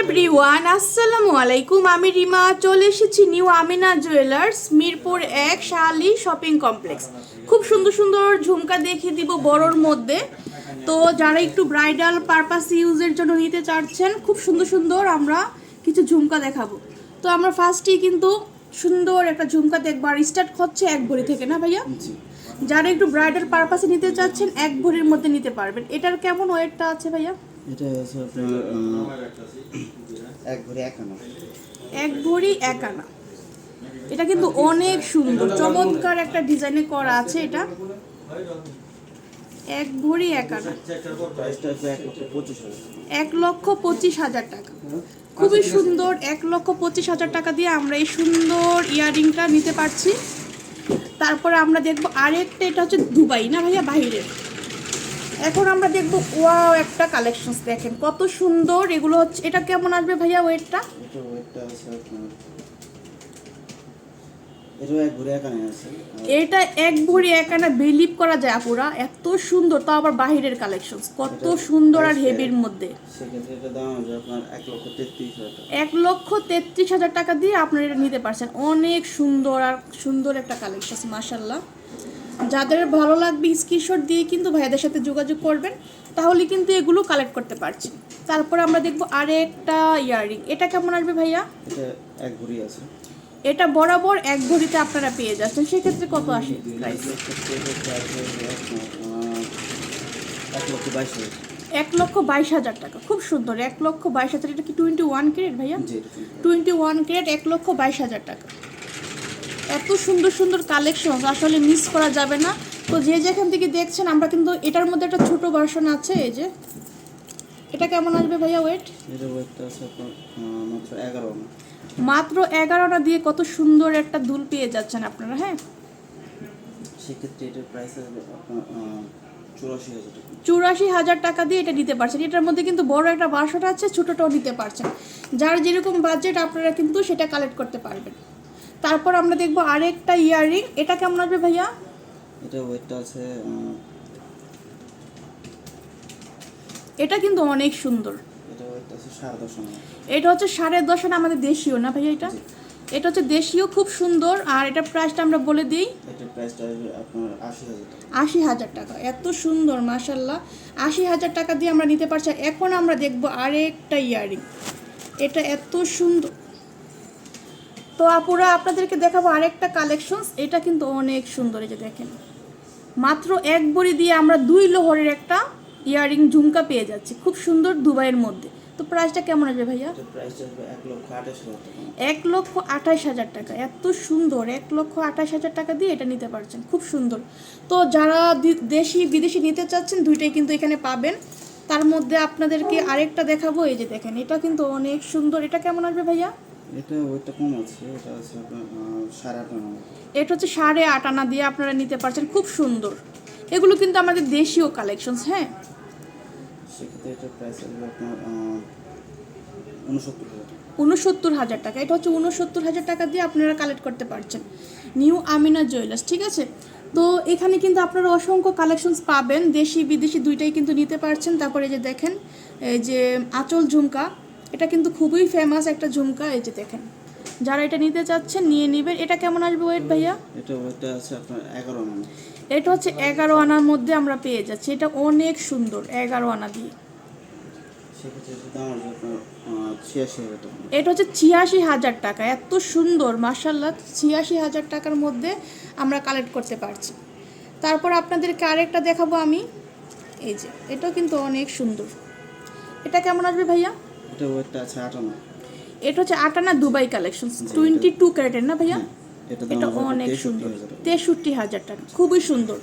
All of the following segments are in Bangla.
এভরিওয়ান আসসালামু আলাইকুম। আমি রিমা চলে এসেছি নিউ আমিনা জুয়েলার্স মিরপুর এক শালি শপিং কমপ্লেক্স। খুব সুন্দর সুন্দর ঝুমকা দেখিয়ে দিব বড়র মধ্যে। তো যারা একটু ব্রাইডাল পারপাস ইউজের জন্য নিতে চাচ্ছেন খুব সুন্দর সুন্দর আমরা কিছু ঝুমকা দেখাবো। তো আমরা ফার্স্টেই কিন্তু সুন্দর একটা ঝুমকা দেখব আর স্টার্ট হচ্ছে এক ভরি থেকে না ভাইয়া? যারা একটু ব্রাইডাল পারপাসে নিতে চাচ্ছেন এক ভরির মধ্যে নিতে পারবেন। এটার কেমন ওয়েটটা আছে ভাইয়া? এটা হচ্ছে আপনার এক ভরি এক আনা। এক ভরি এক আনা। এটা কিন্তু অনেক সুন্দর চমৎকার একটা ডিজাইনে করা আছে এটা। এক ভরি এক আনা। এক লক্ষ পঁচিশ হাজার টাকা। খুবই সুন্দর এক লক্ষ পঁচিশ হাজার টাকা দিয়ে আমরা এই সুন্দর ইয়ারিংটা নিতে পারছি। তারপরে আমরা দেখব আরেকটা এটা হচ্ছে দুবাই। না ভাইয়া বাইরের। এখন আমরা দেখব ওয়াও একটা কালেকশন দেখেন। কত সুন্দর এগুলো হচ্ছে এটা কেমন আসবে ভাইয়া ওয়েটটা? এটা এক ভরি এক আনা বিলিভ করা যায় আপুরা এত সুন্দর তাও আবার বাহিরের কালেকশন কত সুন্দর আর হেভির মধ্যে। এক লক্ষ তেত্রিশ হাজার টাকা। দিয়ে আপনারা এটা নিতে পারছেন। অনেক সুন্দর আর সুন্দর একটা কালেকশন মাসাল্লাহ যাদের ভালো লাগবে স্ক্রিনশট দিয়ে কিন্তু ভাইয়াদের সাথে যোগাযোগ করবেন তাহলে কিন্তু এগুলো কালেক্ট করতে পারছি। তারপর আমরা দেখব আরেকটা ইয়াররিং। এটা কেমন আসবে ভাইয়া? এটা এক ভরি আছে। এটা বরাবর এক ভরিতে আপনারা পেয়ে যাচ্ছেন। সেক্ষেত্রে কত আসে? এক লক্ষ বাইশ হাজার। টাকা। খুব সুন্দর। এক লক্ষ বাইশ হাজার। এটা কি টোয়েন্টি ওয়ান ক্যারেট ভাইয়া। টোয়েন্টি ওয়ান ক্যারেট এক লক্ষ বাইশ হাজার টাকা। এত সুন্দর সুন্দর কালেকশন আসলে মিস করা যাবে না। তো যে যেখান থেকে দেখছেন আমরা কিন্তু এটার মধ্যে একটা ছোট ভার্সন আছে এই যে। এটা কেমন আসবে ভাইয়া ওয়েট এটা ওয়েটটা আছে মাত্র এগারো মাত্র এগারোটা দিয়ে কত সুন্দর একটা দুল পেয়ে যাচ্ছেন আপনারা হ্যাঁ? সেক্ষেত্রে এটার প্রাইস আসবে আপনার চুরাশি হাজার টাকা। চুরাশি হাজার টাকা দিয়ে এটা নিতে পারছেন। এটার মধ্যে কিন্তু বড় একটা বাসটা আছে ছোটোটাও নিতে পারছেন। যার যেরকম বাজেট আপনারা কিন্তু সেটা কালেক্ট করতে পারবেন। তারপর আমরা দেখব আরেকটা ইয়াররিং। এটা কেমন আসবে ভাইয়া? এটা ওয়েটটা আছে এটা কিন্তু অনেক সুন্দর। এটা হচ্ছে সাড়ে দশ আনা আমাদের দেশীয় না ভাইয়া এটা? এটা হচ্ছে দেশীয় খুব সুন্দর আর এটা প্রাইসটা আমরা বলে দিই। আশি হাজার টাকা। এত সুন্দর মাশাল্লাহ আশি হাজার টাকা দিয়ে আমরা নিতে পারছি। এখন আমরা দেখব আরেকটা ইয়ারিং এটা এত সুন্দর তো আপুরা আপনাদেরকে দেখাবো আরেকটা কালেকশনস এটা কিন্তু অনেক সুন্দর এই যে দেখেন। মাত্র এক বড়ি দিয়ে আমরা দুই লোহরের একটা ইয়ারিং ঝুমকা পেয়ে যাচ্ছি খুব সুন্দর দুবাইয়ের মধ্যে। তো প্রাইসটা কেমন আসবে ভাইয়া? এক লক্ষ আঠাশ হাজার টাকা। এত সুন্দর এক লক্ষ আঠাশ হাজার টাকা দিয়ে এটা নিতে পারছেন খুব সুন্দর। তো যারা দেশি বিদেশি নিতে চাচ্ছেন দুইটাই কিন্তু এখানে পাবেন। তার মধ্যে আপনাদেরকে আরেকটা দেখাবো এই যে দেখেন এটা কিন্তু অনেক সুন্দর। এটা কেমন আসবে ভাইয়া? এটা ওয়েটটা কম আছে এটা আছে আপনার সাড়ে আট আনা এটা হচ্ছে সাড়ে আট আনা দিয়ে আপনারা নিতে পারছেন খুব সুন্দর। এগুলো কিন্তু আমাদের দেশীয় কালেকশনস হ্যাঁ? সেক্ষেত্রে এটার প্রাইস আসবে আপনার উনসত্তর হাজার টাকা। উনসত্তর হাজার টাকা। এটা হচ্ছে উনসত্তর হাজার টাকা দিয়ে আপনারা কালেক্ট করতে পারছেন। নিউ আমিনা জুয়েলার্স ঠিক আছে? তো এখানে কিন্তু আপনারা অসংখ্য কালেকশনস পাবেন। দেশি বিদেশি দুইটাই কিন্তু নিতে পারছেন। তারপরে যে দেখেন এই যে আঁচল ঝুমকা এটা কিন্তু খুবই ফেমাস একটা ঝুমকা এই যে দেখেন। যারা এটা নিতে চাচ্ছেন নিয়ে নেবেন। এটা কেমন আসবে ওয়েট ভাইয়া? এটা ওয়েটটা আছে আপনার এগারো আনা। এটা হচ্ছে এগারো আনার মধ্যে আমরা পেয়ে যাচ্ছি। এটা অনেক সুন্দর এগারো আনা দিয়ে। এটা হচ্ছে ছিয়াশি হাজার টাকা। এত সুন্দর মার্শাল্লাহ ছিয়াশি হাজার টাকার মধ্যে আমরা কালেক্ট করতে পারছি। তারপর আপনাদেরকে আরেকটা দেখাবো আমি। এই যে এটাও কিন্তু অনেক সুন্দর। এটা কেমন আসবে ভাইয়া? এটা ওয়েটটা আছে আট আনা। এটা হচ্ছে আটানা দুবাই কালেকশন টোয়েন্টি টু ক্যারেটের না ভাইয়া? এটা এটা অনেক সুন্দর তেষট্টি হাজার টাকা খুবই সুন্দর।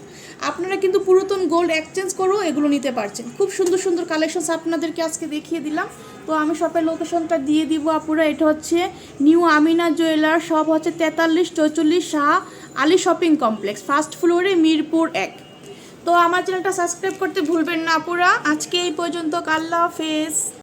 আপনারা কিন্তু পুরাতন গোল্ড এক্সচেঞ্জ করেও এগুলো নিতে পারছেন। খুব সুন্দর সুন্দর কালেকশনস আপনাদেরকে আজকে দেখিয়ে দিলাম। তো আমি শপের লোকেশনটা দিয়ে দিব আপুরা এটা হচ্ছে নিউ আমিনা জুয়েলার শপ হচ্ছে তেতাল্লিশ চৌচল্লিশ Shah Ali shopping complex first ফ্লোরে মিরপুর এক। তো আমার চ্যানেলটা সাবস্ক্রাইব করতে ভুলবেন না আপুরা। আজকে এই পর্যন্ত আল্লাহ হাফেজ।